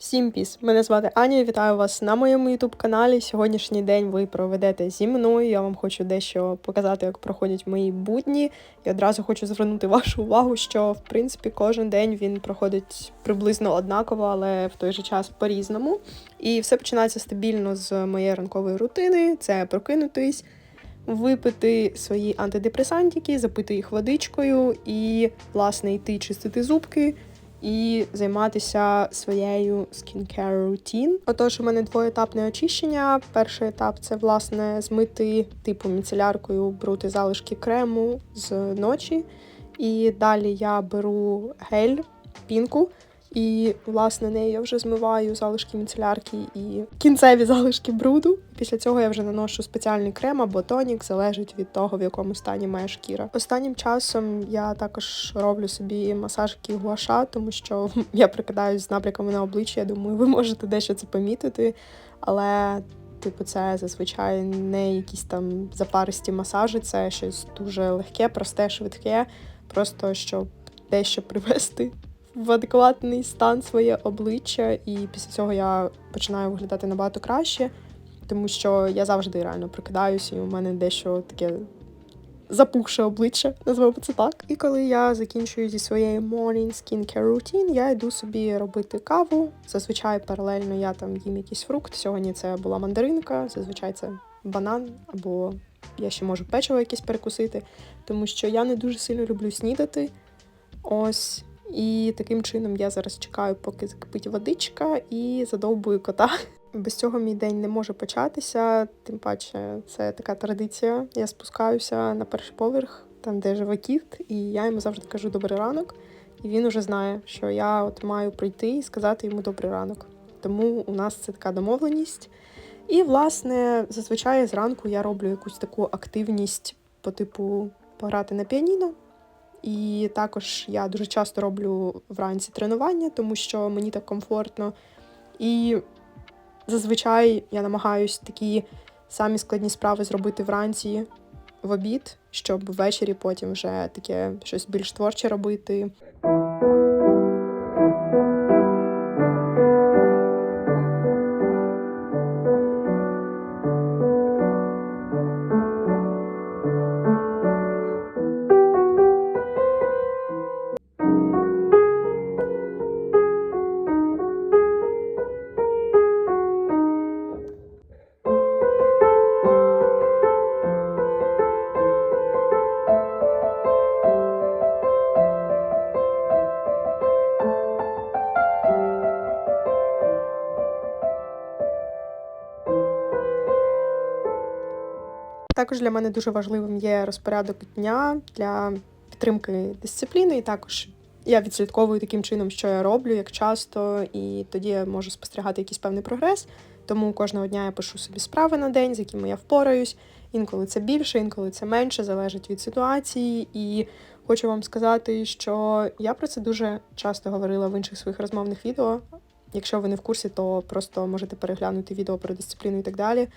Всім піс! Мене звати Аня. Вітаю вас на моєму ютуб каналі. Сьогоднішній день ви проведете зі мною. Я вам хочу дещо показати, як проходять мої будні. І одразу хочу звернути вашу увагу, що в принципі кожен день він проходить приблизно однаково, але в той же час по-різному. І все починається стабільно з моєї ранкової рутини. Це прокинутись, випити свої антидепресантики, запити їх водичкою і, власне, йти чистити зубки і займатися своєю skincare routine. Отож, у мене двоетапне очищення. Перший етап це власне змити типу міцеляркою брути залишки крему з ночі. І далі я беру гель, пінку. І, власне, нею я вже змиваю залишки міцелярки і кінцеві залишки бруду. Після цього я вже наношу спеціальний крем або тонік, залежить від того, в якому стані моя шкіра. Останнім часом я також роблю собі масажики гуаша, тому що я прикидаюсь з напряками на обличчя. Я думаю, ви можете дещо це помітити, але. Типу, це зазвичай не якісь там запаристі масажі, це щось дуже легке, просте, швидке, просто щоб дещо привести в адекватний стан своє обличчя, і після цього я починаю виглядати набагато краще, тому що я завжди реально прикидаюся, і у мене дещо таке запухше обличчя, назвемо це так. І коли я закінчую зі своєю morning skincare routine, я йду собі робити каву. Зазвичай паралельно я там їм якийсь фрукт. Сьогодні це була мандаринка, зазвичай це банан або я ще можу печиво якесь перекусити, тому що я не дуже сильно люблю снідати. Ось. І таким чином я зараз чекаю, поки закипить водичка, і задовбую кота. Без цього мій день не може початися. Тим паче, це така традиція. Я спускаюся на перший поверх, там де живе кіт, і я йому завжди кажу добрий ранок. І він уже знає, що я от маю прийти і сказати йому добрий ранок. Тому у нас це така домовленість. І, власне, зазвичай зранку я роблю якусь таку активність по типу пограти на піаніно. І також я дуже часто роблю вранці тренування, тому що мені так комфортно. І зазвичай я намагаюся такі самі складні справи зробити вранці в обід, щоб ввечері потім вже таке щось більш творче робити. Також для мене дуже важливим є розпорядок дня для підтримки дисципліни. І також я відслідковую таким чином, що я роблю, як часто, і тоді я можу спостерігати якийсь певний прогрес. Тому кожного дня я пишу собі справи на день, з якими я впораюсь. Інколи це більше, інколи це менше, залежить від ситуації. І хочу вам сказати, що я про це дуже часто говорила в інших своїх розмовних відео. Якщо ви не в курсі, то просто можете переглянути відео про дисципліну і так далі.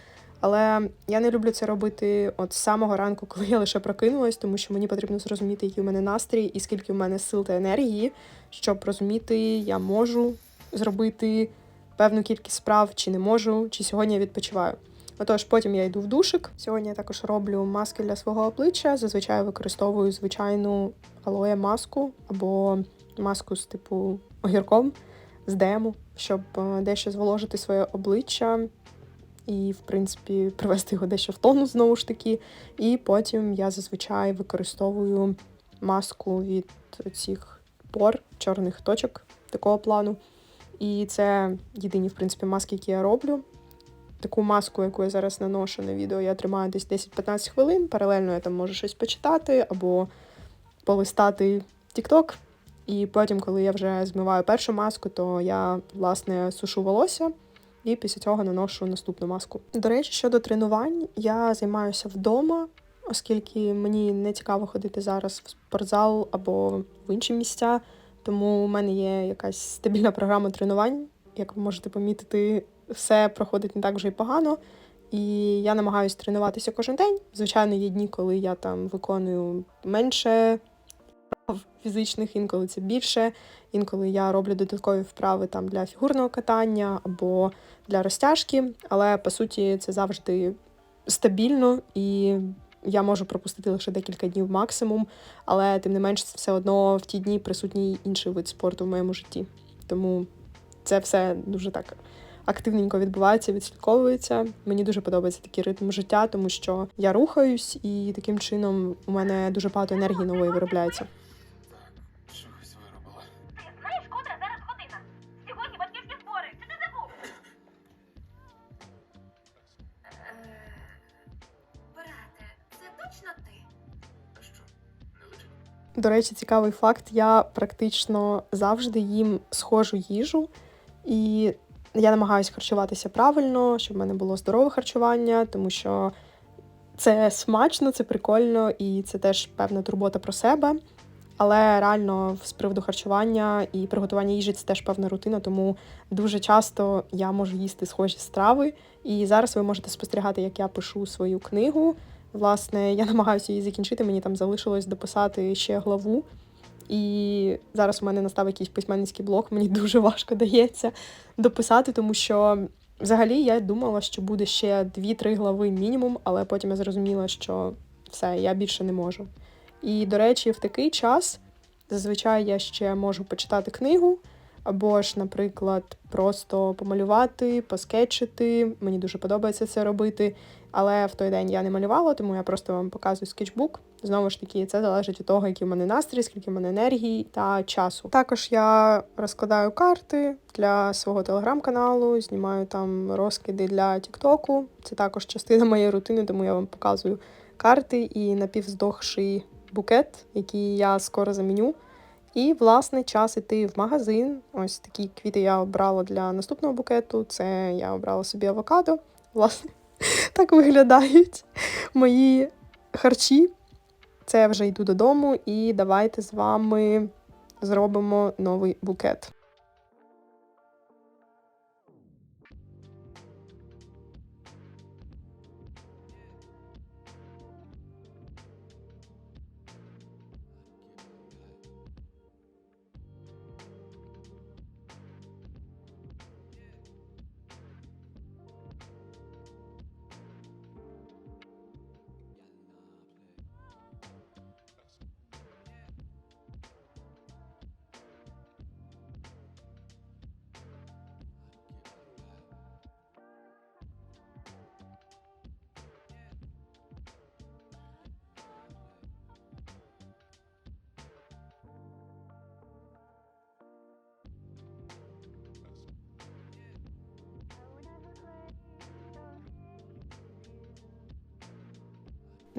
Але я не люблю це робити от з самого ранку, коли я лише прокинулась, тому що мені потрібно зрозуміти, який у мене настрій і скільки у мене сил та енергії, щоб розуміти, я можу зробити певну кількість справ, чи не можу, чи сьогодні я відпочиваю. Отож, потім я йду в душик. Сьогодні я також роблю маски для свого обличчя. Зазвичай використовую звичайну алоє маску або маску з типу огірком з дему, щоб е, дещо зволожити своє обличчя і, в принципі, привести його дещо в тонус знову ж таки. І потім я зазвичай використовую маску від цих пор, чорних точок такого плану. І це єдині, в принципі, маски, які я роблю. Таку маску, яку я зараз наношу на відео, я тримаю десь 10-15 хвилин. Паралельно я там можу щось почитати або полистати TikTok. І потім, коли я вже змиваю першу маску, то я, власне, сушу волосся і після цього наношу наступну маску. До речі, щодо тренувань, я займаюся вдома, оскільки мені не цікаво ходити зараз в спортзал або в інші місця. Тому у мене є якась стабільна програма тренувань. Як ви можете помітити, все проходить не так вже й погано. І я намагаюся тренуватися кожен день. Звичайно, є дні, коли я там виконую менше фізичних, інколи це більше, інколи я роблю додаткові вправи там для фігурного катання або для розтяжки, але по суті це завжди стабільно і я можу пропустити лише декілька днів максимум, але тим не менш все одно в ті дні присутній інший вид спорту в моєму житті. Тому це все дуже так активненько відбувається, відслідковується. Мені дуже подобається такий ритм життя, тому що я рухаюсь, і таким чином у мене дуже багато енергії нової виробляється. До речі, цікавий факт: я практично завжди їм схожу їжу, і я намагаюся харчуватися правильно, щоб в мене було здорове харчування, тому що це смачно, це прикольно і це теж певна турбота про себе. Але реально з приводу харчування і приготування їжі це теж певна рутина, тому дуже часто я можу їсти схожі страви. І зараз ви можете спостерігати, як я пишу свою книгу. Власне, я намагаюся її закінчити. Мені там залишилось дописати ще главу. І зараз у мене настав якийсь письменницький блок. Мені дуже важко дається дописати, тому що взагалі я думала, що буде ще 2-3 глави мінімум, але потім я зрозуміла, що все, я більше не можу. І, до речі, в такий час зазвичай я ще можу почитати книгу, або ж, наприклад, просто помалювати, поскетчити. Мені дуже подобається це робити. Але в той день я не малювала, тому я просто вам показую скетчбук. Знову ж таки, це залежить від того, який в мене настрій, скільки в мене енергії та часу. Також я розкладаю карти для свого телеграм-каналу, знімаю там розкиди для Тіктоку. Це також частина моєї рутини, тому я вам показую карти і напівздохший букет, який я скоро заміню. І, власне, час іти в магазин. Ось такі квіти я обрала для наступного букету. Це я обрала собі авокадо. Власне, так виглядають мої харчі. Це я вже йду додому, і давайте з вами зробимо новий букет.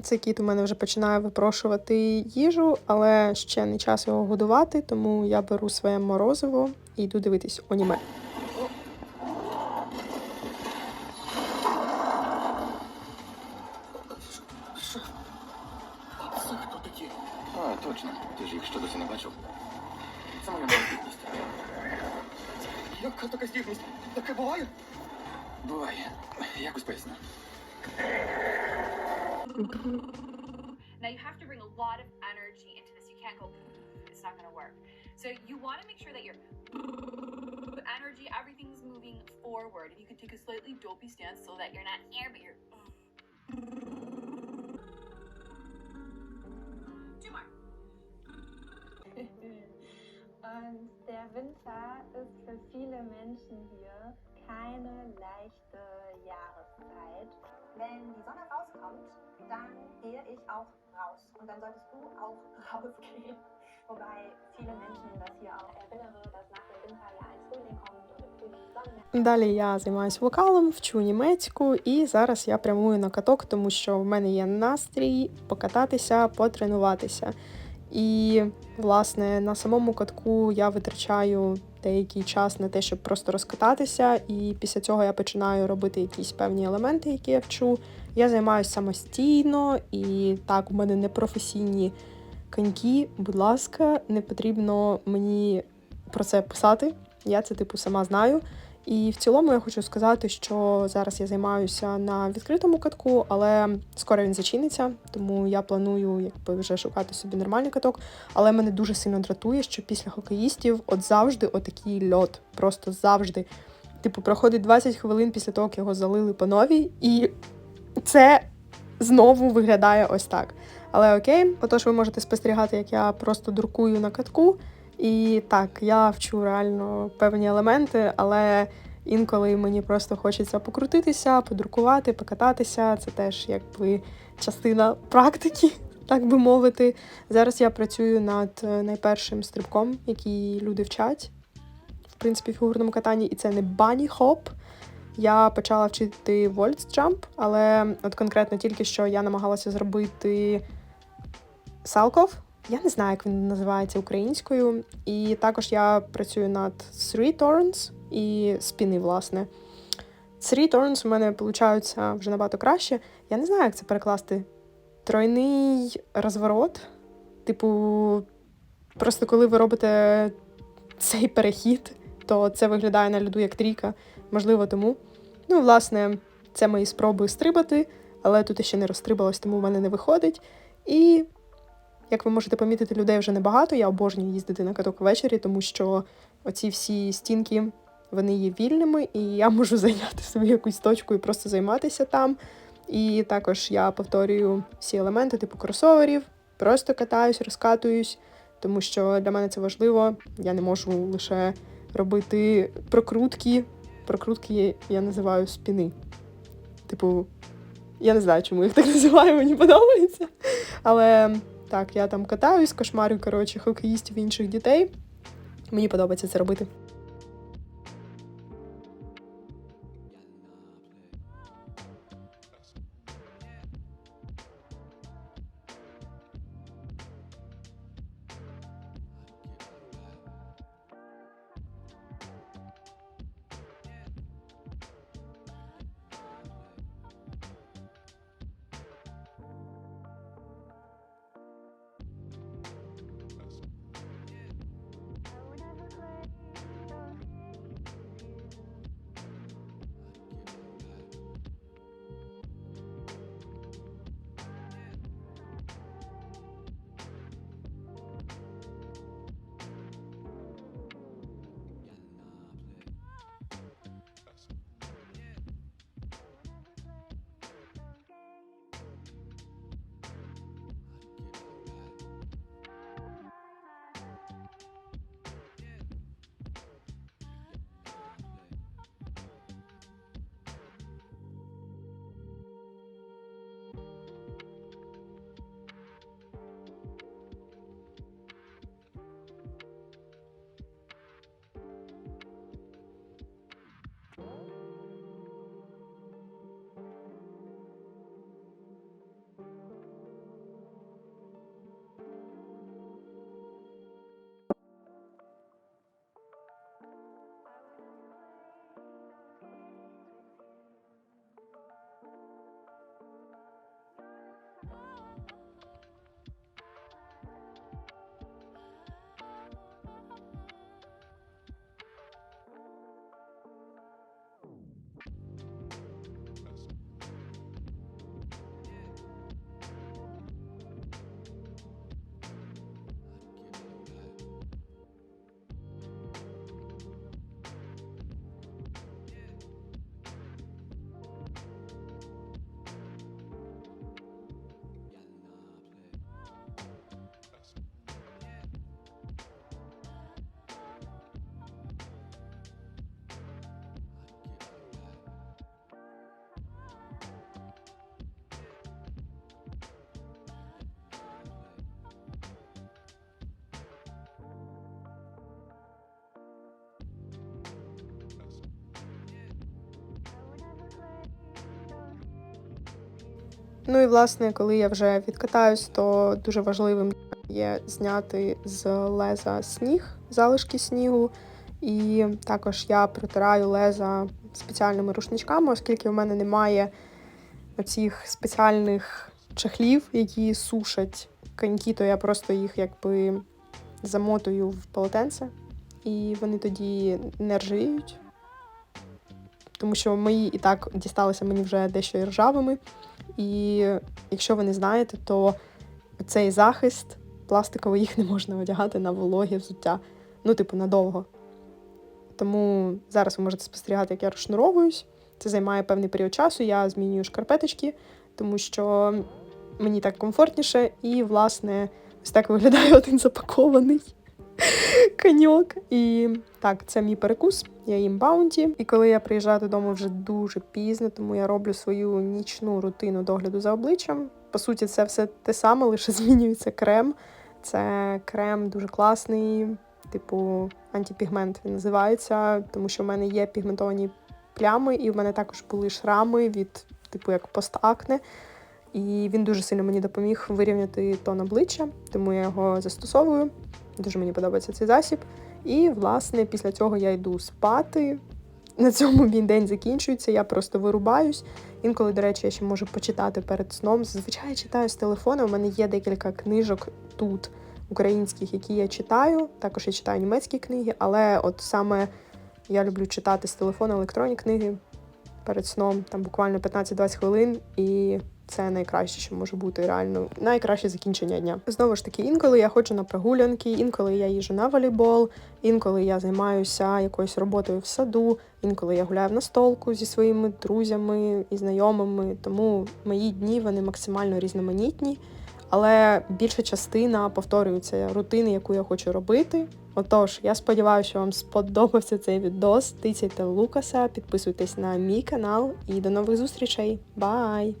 Цей кіт у мене вже починає випрошувати їжу, але ще не час його годувати, тому я беру своє морозиво і йду дивитись аніме. Хто такі? А, точно. Ти ж їх ще досі не бачив. Це моя малолітність. Яка така здібність? Таке буває? Буває. Якось поясню. Now you have to bring a lot of energy into this. You can't go. It's not going to work. So you want to make sure that your energy, everything's moving forward, and you can take a slightly dopey stance so that you're not here, but you're. Two more. Und der Winter ist für viele Menschen hier keine leichte Jahreszeit. Wenn die Sonne rauskommt, dann gehe ich auch raus. Und dann solltest du auch rausgehen. Wobei viele Menschen das hier auch erinnere, dass nach dem Winter ja ein Frühling kommt und im Frühling Sonnen. Далі я займаюся вокалом, вчу німецьку, і зараз я прямую на каток, тому що в мене є настрій покататися, потренуватися. І, власне, на самому катку я витрачаю деякий час на те, щоб просто розкататися, і після цього я починаю робити якісь певні елементи, які я вчу. Я займаюся самостійно, і так, у мене не професійні коньки. Будь ласка, не потрібно мені про це писати. Я це типу сама знаю. І в цілому я хочу сказати, що зараз я займаюся на відкритому катку, але скоро він зачиниться, тому я планую якби вже шукати собі нормальний каток. Але мене дуже сильно дратує, що після хокеїстів от завжди отакий льот. Просто завжди. Типу, проходить 20 хвилин після того, як його залили по новій, і це знову виглядає ось так. Але окей, отож ви можете спостерігати, як я просто дуркую на катку. І так, я вчу реально певні елементи, але інколи мені просто хочеться покрутитися, подуркувати, покататися. Це теж якби частина практики, так би мовити. Зараз я працюю над е, найпершим стрибком, який люди вчать. В принципі, в фігурному катанні, і це не бані хоп. Я почала вчити вольтсджамп, але от конкретно тільки що я намагалася зробити салков. Я не знаю, як він називається українською. І також я працюю над three turns і спіни, власне. Three turns у мене получаються вже набагато краще. Я не знаю, як це перекласти. Тройний розворот. Типу, просто коли ви робите цей перехід, то це виглядає на льоду як трійка. Можливо, тому. Ну, власне, це мої спроби стрибати, але тут ще не розстрибалась, тому в мене не виходить. І як ви можете помітити, людей вже небагато. Я обожнюю їздити на каток ввечері, тому що оці всі стінки вони є вільними, і я можу зайняти собі якусь точку і просто займатися там. І також я повторюю всі елементи, типу кросоверів, просто катаюсь, розкатуюсь, тому що для мене це важливо. Я не можу лише робити прокрутки. Прокрутки я називаю спіни. Типу, я не знаю, чому їх так називаю, мені подобається. Але так, я там катаюсь, кошмарю, коротше, хокеїстів інших дітей. Мені подобається це робити. Ну і власне, коли я вже відкатаюсь, то дуже важливим є зняти з леза сніг, залишки снігу. І також я протираю леза спеціальними рушничками, оскільки в мене немає оцих спеціальних чехлів, які сушать коньки, то я просто їх якби замотую в полотенце, і вони тоді не ржавіють. тому що мої і так дісталися мені вже дещо і ржавими. І якщо ви не знаєте, то цей захист пластиковий їх не можна одягати на вологе взуття. Ну, типу, надовго. Тому зараз ви можете спостерігати, як я розшнуровуюсь. Це займає певний період часу. Я змінюю шкарпеточки, тому що мені так комфортніше. І, власне, ось так виглядає один запакований коньок. І так, це мій перекус. Я їм баунті. І коли я приїжджаю додому вже дуже пізно, тому я роблю свою нічну рутину догляду за обличчям. По суті, це все те саме, лише змінюється крем. Це крем дуже класний, типу антипігмент він називається, тому що в мене є пігментовані плями, і в мене також були шрами від, типу, як постакне. І він дуже сильно мені допоміг вирівняти тон обличчя, тому я його застосовую. Дуже мені подобається цей засіб. І, власне, після цього я йду спати. На цьому мій день закінчується, я просто вирубаюсь. Інколи, до речі, я ще можу почитати перед сном. Зазвичай я читаю з телефона. У мене є декілька книжок тут, українських, які я читаю. Також я читаю німецькі книги, але от саме я люблю читати з телефона електронні книги перед сном, там буквально 15-20 хвилин, і це найкраще, що може бути реально найкраще закінчення дня. Знову ж таки, інколи я ходжу на прогулянки, інколи я їжджу на волейбол, інколи я займаюся якоюсь роботою в саду, інколи я гуляю в настолку зі своїми друзями і знайомими. Тому мої дні вони максимально різноманітні. Але більша частина повторюється рутини, яку я хочу робити. Отож, я сподіваюся, що вам сподобався цей відос. Тицяйте Лукаса, підписуйтесь на мій канал і до нових зустрічей. Бай!